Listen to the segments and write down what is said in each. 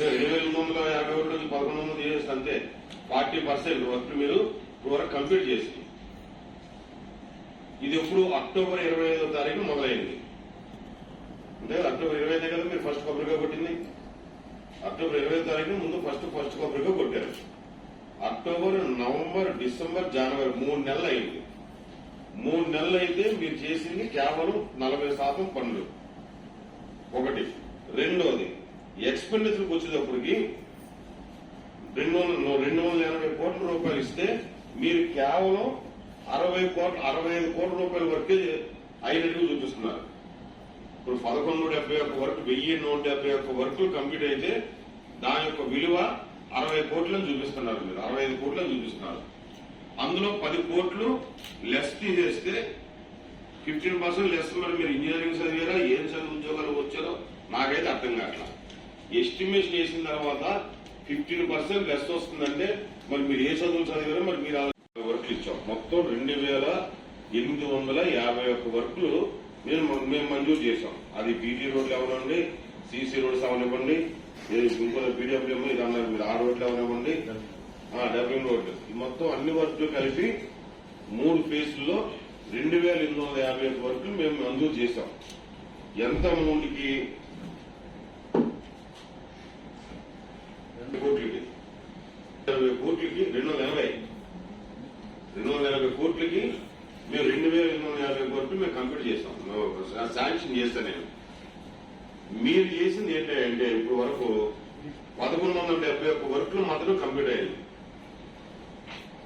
రెండు వేల ఎనిమిది వందల యాభై ఒకటి నుంచి పదకొండు వందలు చేసి అంతే. ఫార్టీ పర్సెంట్ వర్క్ మీరు ఇప్పుడు వరకు కంప్లీట్ చేసింది. ఇది ఎప్పుడు అక్టోబర్ ఇరవై ఐదో తారీఖు మొదలైంది. అంటే అక్టోబర్ ఇరవై ఐదే కదా మీరు ఫస్ట్ కొబ్బరిగా కొట్టింది. అక్టోబర్ ఇరవై తారీఖు ముందు ఫస్ట్ ఫస్ట్ కొబ్బరిగా కొట్టారు. అక్టోబర్ నవంబర్ డిసెంబర్ జనవరి మూడు నెలలు అయింది. మూడు నెలలు అయితే మీరు చేసింది కేవలం నలభై శాతం పనులు. ఒకటి. రెండోది ఎక్స్పెండిచర్కి వచ్చేటప్పటికి రెండు వందల రెండు వందల ఎనభై కోట్ల రూపాయలు ఇస్తే మీరు కేవలం అరవై కోట్ల అరవై ఐదు కోట్ల రూపాయల వరకే అయినట్టుగా చూపిస్తున్నారు. ఇప్పుడు పదకొండు నూట డెబ్బై ఒక్క వరకు వెయ్యి నూట డెబ్బై ఒక్క వర్కులు కంప్లీట్ అయితే దాని యొక్క విలువ అరవై కోట్లను చూపిస్తున్నారు మీరు. అరవై ఐదు కోట్లను చూపిస్తున్నారు. అందులో పది కోట్లు లెస్ తీసేస్తే ఫిఫ్టీన్ పర్సెంట్ లెస్ మరి మీరు ఇంజనీరింగ్ చదివారా ఏం చదువు ఉద్యోగాలు వచ్చారో నాకైతే అర్థం కావట్లేదు ఎస్టిమేషన్ వేసిన తర్వాత ఫిఫ్టీన్ పర్సెంట్ లెస్ వస్తుందంటే మరి మీరు ఏ చదువులు చదివారో మరి మీరు ఆ వర్క్లు ఇచ్చాం. మొత్తం రెండు వేల ఎనిమిది వందల యాభై ఒక్క వర్కులు మేము మేము మంజూరు చేశాం. అది బీటీ రోడ్లు అవనివ్వండి సీసీ రోడ్స్ అవనివ్వండి ఇంకో పీడిఎఫ్ ఇది అన్నారు మీరు ఆ రోడ్లు అవనివ్వండి డబ్ల్యూ రోడ్లు. మొత్తం అన్ని వర్క్లు కలిపి మూడు ఫేజ్లో రెండు వేల ఎనిమిది వందల యాభై ఒక్క వర్కులు మేము మంజూరు చేశాం. ఎంత అమౌంట్కి రెండు కోట్లకి ఇరవై కోట్లకి రెండు వందల ఎనభై రెండు వందల ఎనభై కోట్లకి మేము రెండు వేల ఎనిమిది వందల యాభై కోట్లు మేము కంప్లీట్ చేస్తాం. శాంక్షన్ చేస్తాను నేను. మీరు చేసింది ఏంటంటే ఇప్పుడు వరకు పదకొండు వందల డెబ్బై ఒక్క వర్క్లు మాత్రం కంప్లీట్ అయ్యాయి.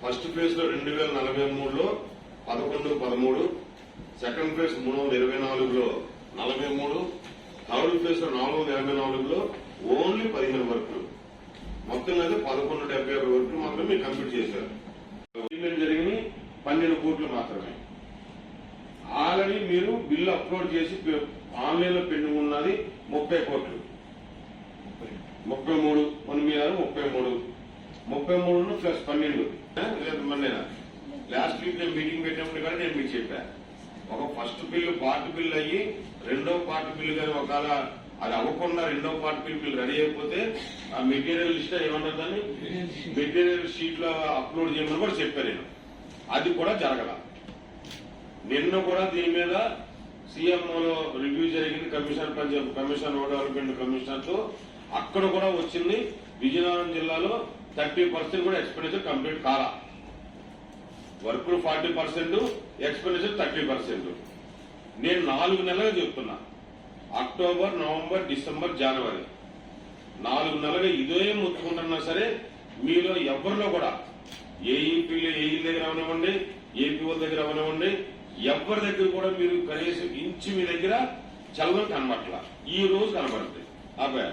ఫస్ట్ ఫేజ్లో రెండు వేల నలభై మూడులో పదకొండు పదమూడు. సెకండ్ ఫేజ్ మూడు వందల ఇరవై నాలుగులో నలభై మూడు. థర్డ్ ఫేజ్లో నాలుగు వందల ఎనభై నాలుగులో ఓన్లీ పదిహేను వర్కులు. మొత్తం అయితే పదకొండు డెబ్బై ఆరు వరకు మాత్రం కంప్లీట్ చేశారు. పేమెంట్ పన్నెండు కోట్లు మాత్రమే. ఆల్రెడీ మీరు బిల్లు అప్లోడ్ చేసి ఆన్లైన్లో పెండింగ్ ఉన్నది ముప్పై కోట్లు. ముప్పై మూడు మన మీద ముప్పై మూడు. ముప్పై మూడు ప్లస్ పన్నెండు. ఆ, లేదు లాస్ట్ వీక్ నేను మీటింగ్ పెట్టినప్పుడు కానీ నేను మీకు చెప్పాను ఒక ఫస్ట్ బిల్లు పార్ట్ బిల్లు అయ్యి రెండో పార్ట్ బిల్లు కానీ ఒకవేళ అది అవ్వకుండా రెండో పార్టీ పీపుల్ రెడీ అయిపోతే ఆ మెటీరియల్ లిస్ట్ ఏమన్నారు దాన్ని మెటీరియల్ షీట్లో అప్లోడ్ చేయమని కూడా చెప్పాను నేను. అది కూడా జరగల. నిన్న కూడా దీని మీద సీఎంఓలో రివ్యూ జరిగింది commissioner panchayat commission road development కమిషనర్తో. అక్కడ కూడా వచ్చింది విజయనగరం జిల్లాలో థర్టీ పర్సెంట్ కూడా ఎక్స్పెండిచర్ కంప్లీట్ కాలా. వర్క్లు forty percent expenditure thirty percent. నేను నాలుగు నెలలుగా చెప్తున్నా. అక్టోబర్ నవంబర్ డిసెంబర్ జనవరి. నాలుగు నెలలు ఇదే ముట్టుకుంటున్నా సరే మీలో ఎవరిలో కూడా ఏఈపీలు ఏఈ దగ్గర అవనివ్వండి ఏపీఓ దగ్గర అవనివ్వండి ఎవరి దగ్గర కూడా మీరు కనీసం ఇంచు మీ దగ్గర చల్లడం కనబట్ల ఈ రోజు కనబడుతుంది. అబ్బాయి.